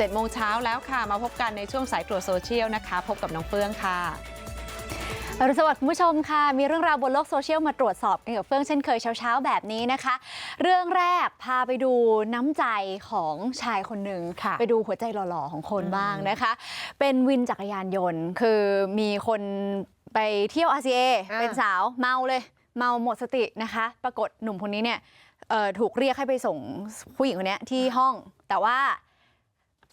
7โมงเช้าแล้วค่ะมาพบกันในช่วงสายตรวจโซเชียลนะคะ พบกับน้องเฟื่องค่ะอรุณสวัสดิ์คุณผู้ชมค่ะ มีเรื่องราวบนโลกโซเชียลมาตรวจสอบกันกับเฟื่องเช่นเคยเช้าๆ แบบนี้นะคะ เรื่องแรกพาไปดูน้ำใจของชายคนหนึ่งค่ะไปดูหัวใจหล่อๆของคนบ้างนะคะ เป็นวินจักรยานยนต์ คือมีคนไปเที่ยว RCA อ่าเป็นสาวเมาเลยเมาหมดสตินะคะ ปรากฏหนุ่มคนนี้เนี่ยเอ่อถูกเรียกให้ไปส่งผู้หญิงคนเนี้ยที่ห้องแต่ว่า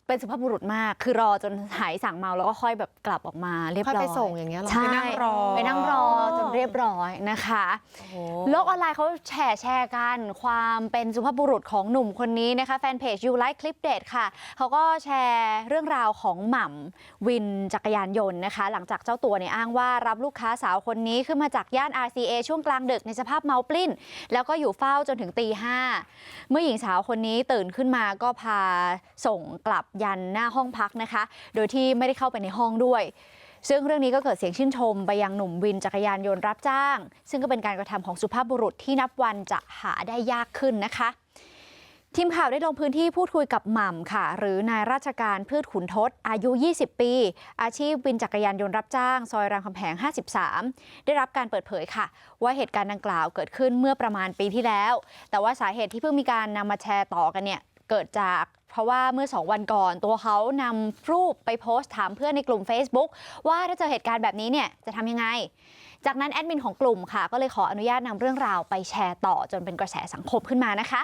เป็นสุภาพบุรุษมาก คือรอจนหายสั่งเมาแล้วก็ค่อยแบบกลับออกมาเรียบค่อยร้อยไปส่งอย่างเงี้ยเหรอใช่ไปนั่งรอไปนั่งรอจนเรียบร้อยนะคะโอ้โหโลกออนไลน์เขาแชร์แชร์กัน ความเป็นสุภาพบุรุษของหนุ่มคนนี้นะคะแฟนเพจ You Like Clip Date ค่ะเขาก็แชร์เรื่องราวของหม่ำวินจักรยานยนต์นะคะ หลังจากเจ้าตัวเนี่ยอ้างว่ารับลูกค้าสาวคนนี้ขึ้นมาจากย่าน RCA ช่วงกลางดึกในสภาพเมาปลิ้น แล้วก็อยู่เฝ้าจนถึงตีห้าเมื่อหญิงสาวคนนี้ตื่นขึ้นมาก็พาส่งกลับยันหน้าห้องพักนะคะ โดยที่ไม่ได้เข้าไปในห้องด้วย ซึ่งเรื่องนี้ก็เกิดเสียงชื่นชมไปยังหนุ่มวินจักรยานยนต์รับจ้าง ซึ่งก็เป็นการกระทำของสุภาพบุรุษที่นับวันจะหาได้ยากขึ้นนะคะทีมข่าวได้ลงพื้นที่พูดคุยกับหม่ำค่ะ หรือนายราชการพืชขุนทศ อายุ 20 ปี อาชีพวินจักรยานยนต์รับจ้าง ซอยรามคำแหง 53 ได้รับการเปิดเผยค่ะ ว่าเหตุการณ์ดังกล่าวเกิดขึ้นเมื่อประมาณปีที่แล้ว แต่ว่าสาเหตุที่เพิ่งมีการนำมาแชร์ต่อกันเนี่ย เกิดจาก เพราะว่าเมื่อ 2 วันก่อน ตัวเขานำรูปไปโพสต์ถามเพื่อนในกลุ่ม Facebook ว่าถ้าเจอเหตุการณ์แบบนี้เนี่ยจะทำยังไง จากนั้นแอดมินของกลุ่มค่ะ ก็เลยขออนุญาตนำเรื่องราวไปแชร์ต่อจนเป็นกระแสสังคมขึ้นมานะคะ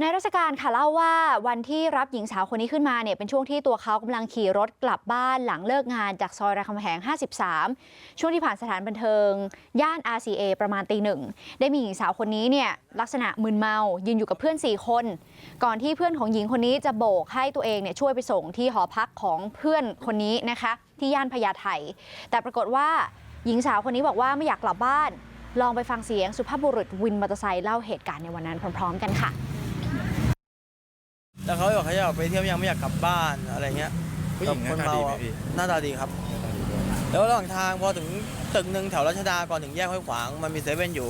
นายราชการค่ะเล่าว่าวันที่รับหญิงสาวคนนี้ขึ้นมาเนี่ยเป็นช่วงที่ตัวเขากำลังขี่รถกลับบ้านหลังเลิกงานจากซอยรามคำแหง 53 ช่วงที่ผ่านสถานบันเทิง ย่าน RCA ประมาณตีหนึ่ง ได้มีหญิงสาวคนนี้เนี่ยลักษณะมึนเมายืนอยู่กับเพื่อน 4 คน ก่อนที่เพื่อนของหญิงคนนี้จะโบกให้ตัวเองเนี่ยช่วยไปส่งที่หอพักของเพื่อนคนนี้นะคะ ที่ย่านพญาไทแต่ปรากฏว่าหญิงสาวคนนี้บอกว่าไม่อยากกลับบ้าน ลองไปฟังเสียงสุภาพบุรุษวินมอเตอร์ไซค์เล่าเหตุการณ์ในวันนั้นพร้อม ๆ กันค่ะ แล้วเขาบอกเขาอยากไปเที่ยวยังไม่อยากกลับบ้านอะไรเงี้ยผู้หญิงหน้าตาดีไหมพี่ หน้าตาดีครับ แล้วระหว่างทางพอถึงตึกหนึ่งแถวรัชดาก่อนถึงแยกห้วยขวางมันมีเซเว่นอยู่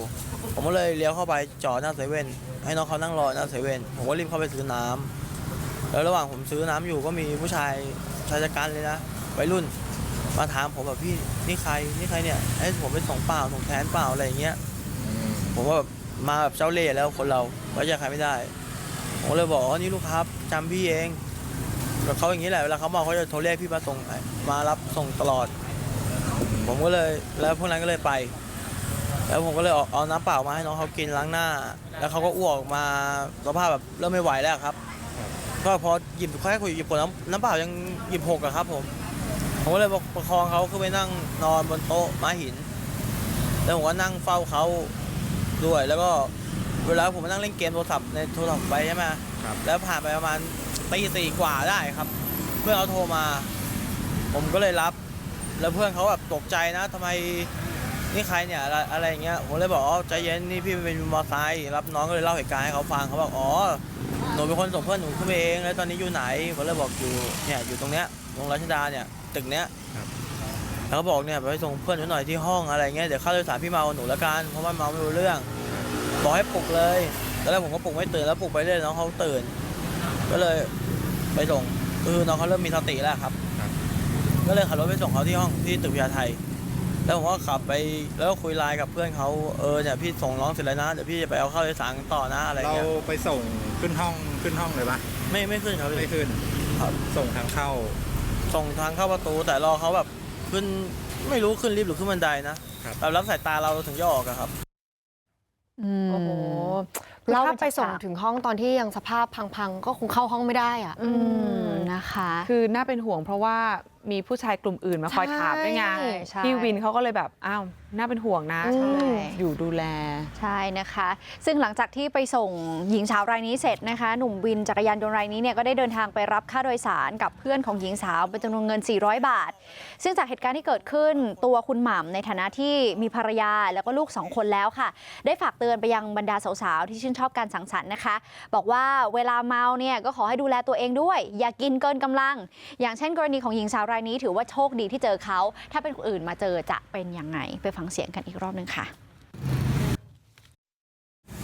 ผมก็เลยเลี้ยวเข้าไปจอดหน้าเซเว่นให้น้องเขานั่งรอหน้าเซเว่นผมก็รีบเข้าไปซื้อน้ำแล้วระหว่างผมซื้อน้ำอยู่ก็มีผู้ชายชายชะกันเลยนะวัยรุ่น มาถามผมแบบพี่นี่ใครนี่ใครเนี่ยให้ผมไปส่งเปล่าส่งแทนเปล่าอะไรอย่างเงี้ย ผมก็แบบมาแบบเจ้าเล่ห์แล้วคนเราไว้ใจใครไม่ได้ ผมเลยบอกว่านี่ลูกค้าจำพี่เองแล้วเขาอย่างนี้แหละเวลาเขามาเขาจะโทรเรียกพี่มาส่งมารับส่งตลอด ผมก็เลยแล้วพวกนั้นก็เลยไป แล้วผมก็เลยเอาน้ำเปล่ามาให้น้องเขากินล้างหน้า แล้วเขาก็อ้วกออกมาสภาพแบบเริ่มไม่ไหวแล้วครับ ก็พอหยิบค่อยคุยหยิบขวดน้ำน้ำเปล่ายังหยิบหกอะครับ ผมผมก็เลยประคองเขาขึ้นไปนั่งนอนบนโต๊ะม้าหิน แล้วผมก็นั่งเฝ้าเขาด้วยแล้วก็ เวลาผมมานั่งเล่นเกมโทรศัพท์ในโทรศัพท์ไปใช่ไหมครับ แล้วผ่านไปประมาณตีสี่กว่าได้ครับ เพื่อนเขาโทรมา ผมก็เลยรับ แล้วเพื่อนเขาแบบตกใจนะทำไมนี่ใครเนี่ยอะไรอะไรอย่างเงี้ยผมเลยบอกอ๋อใจเย็นนี่พี่เป็นมอเตอร์ไซค์รับน้องก็เลยเล่าเหตุการณ์ให้เขาฟังเขาบอกอ๋อหนูเป็นคนส่งเพื่อนหนูขึ้นไปเอง แล้วตอนนี้อยู่ไหนผมเลยบอกอยู่เนี่ยอยู่ตรงเนี้ยตรงรัชดาเนี่ยตึกเนี้ยแล้วก็บอกเนี่ยไปส่งเพื่อนหนูหน่อยที่ห้องอะไรเงี้ยเดี๋ยวค่าโดยสารพี่เมากับหนูละกันเพราะว่าเมาไม่รู้เรื่อง บอกให้ปลุกเลยตอนแรกผมก็ปลุกไม่ตื่นแล้วปลุกไปเรื่อยน้องเขาตื่น ก็เลยไปส่งคือน้องเขาเริ่มมีสติแล้วครับครับก็เลยขับรถไปส่งเขาที่ห้องที่ตึกพญาไทแล้วผมก็ขับไปแล้วก็คุยไลน์กับเพื่อนเขาเออเนี่ยพี่ส่งน้องเสร็จแล้วนะเดี๋ยวพี่จะไปเอาเข้าโดยสารต่อนะอะไรเราเงี้ยไปส่งขึ้นห้องขึ้นห้องเลยปะไม่ไม่ขึ้นครับไม่ขึ้นครับ ส่งทางเข้า ส่งทางเข้าประตูแต่รอเขาแบบขึ้นไม่รู้ขึ้นลิฟต์หรือขึ้นบันไดนะครับ แบบรับสายตาเราถึงจะออกอะครับม โอ้โหเล่าถ้าเป็นไปส่งฉากถึงห้องตอนที่ยังสภาพพังๆ ก็คงเข้าห้องไม่ได้อะอืมนะคะ คือน่าเป็นห่วงเพราะว่า มีผู้ชายกลุ่มอื่นมาคอยถามด้วยไงใช่ใช่ พี่วินเขาก็เลยแบบอ้าวน่าเป็นห่วงนะอืมฉันเลยอยู่ดูแล ใช่นะคะ ซึ่งหลังจากที่ไปส่งหญิงสาวรายนี้เสร็จนะคะ หนุ่มวินจักรยานยนต์รายนี้เนี่ยก็ได้เดินทางไปรับค่าโดยสารกับเพื่อนของหญิงสาวเป็นจำนวนเงิน 400 บาท ซึ่งจากเหตุการณ์ที่เกิดขึ้นตัวคุณหม่ำในฐานะที่มีภรรยาแล้วก็ลูกสองคนแล้วค่ะ ได้ฝากเตือนไปยังบรรดาสาวๆที่ชื่นชอบการสังสรรค์นะคะ บอกว่าเวลาเมาเนี่ยก็ขอให้ดูแลตัวเองด้วย อย่ากินเกินกำลัง อย่างเช่นกรณีของหญิงสาวรายนี้ถือว่าโชคดีที่เจอเขา ถ้าเป็นคนอื่นมาเจอจะเป็นยังไง ไปฟังเสียงกันอีกรอบหนึงค่ะ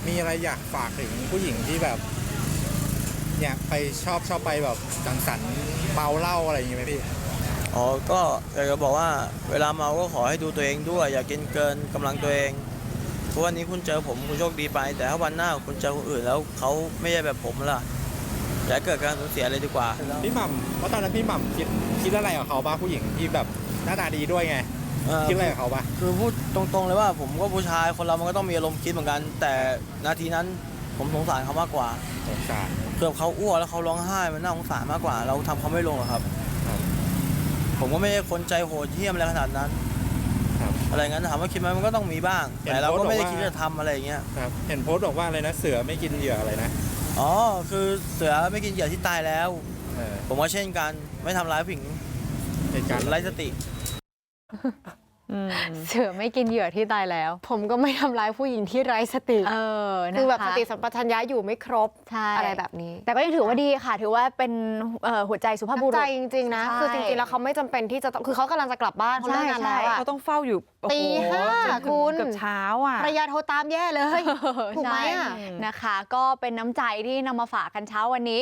มีอะไรอยากฝากถึงผู้หญิงที่แบบเนี่ยไปชอบชอบไปแบบสังสรรค์เมาเหล้าอะไรอย่างงี้ไหมพี่อ๋อ ก็อยากจะบอกว่าเวลาเมาก็ขอให้ดูตัวเองด้วย อย่ากินเกินกำลังตัวเองเพราะวันนี้คุณเจอผมคุณโชคดีไป แต่ถ้าวันหน้าคุณเจอคนอื่นแล้วเขาไม่ใช่แบบผมล่ะ อย่าให้เกิดการสูญเสียเลยดีกว่า พี่หม่ำเพราะตอนนั้นพี่หม่ำคิดคิดอะไรกับเขาบ้างผู้หญิงที่แบบหน้าตาดีด้วยไง เอ่อคิดอะไรกับเขาบ้างคือพูดตรงๆเลยว่าผมก็ผู้ชายคนเรามันก็ต้องมีอารมณ์คิดเหมือนกัน แต่นาทีนั้นผมสงสารเขามากกว่าสงสารเกือบเขาอ้วกแล้วเขาร้องไห้มันน่าสงสารมากกว่า เราทำเขาไม่ลงหรอกครับครับผมก็ไม่ใช่คนใจโหดเหี้ยมอะไรขนาดนั้นครับ อะไรงั้นถามว่าคิดไหมมันก็ต้องมีบ้างเห็นแต่เราก็ไม่ได้โพสต์บอกว่าคิดจะทำอะไรอย่างเงี้ยครับเห็นโพสต์บอกว่าอะไรนะเสือไม่กินเหยื่ออะไรนะอ๋อคือเสือไม่กินเหยื่อที่ตายแล้ว เออผมว่าเช่นกันไม่ทำร้ายผู้หญิงเหตุการณ์ ไร้สติอืม เสือไม่กินเหยื่อที่ตายแล้ว ผมก็ไม่ทำร้ายผู้หญิงที่ไร้สติเออนะคะคือแบบสติสัมปชัญญะอยู่ไม่ครบใช่อะไรแบบนี้ แต่ก็ยังถือว่าดีค่ะ ถือว่าเป็นเอ่อหัวใจสุภาพบุรุษใจจริงๆนะใช่คือจริงๆแล้วเขาไม่จำเป็นที่จะต้องคือเขากำลังจะกลับบ้านเขาเลิกงานใช่แล้วอะเขาต้องเฝ้าอยู่โอ้โตีห้าจนถึงคุณเกือบเช้าอะภรรยาโทรตามแย่เลยถูกไหมใช่อะนะคะ ก็เป็นน้ำใจที่นำมาฝากกันเช้าวันนี้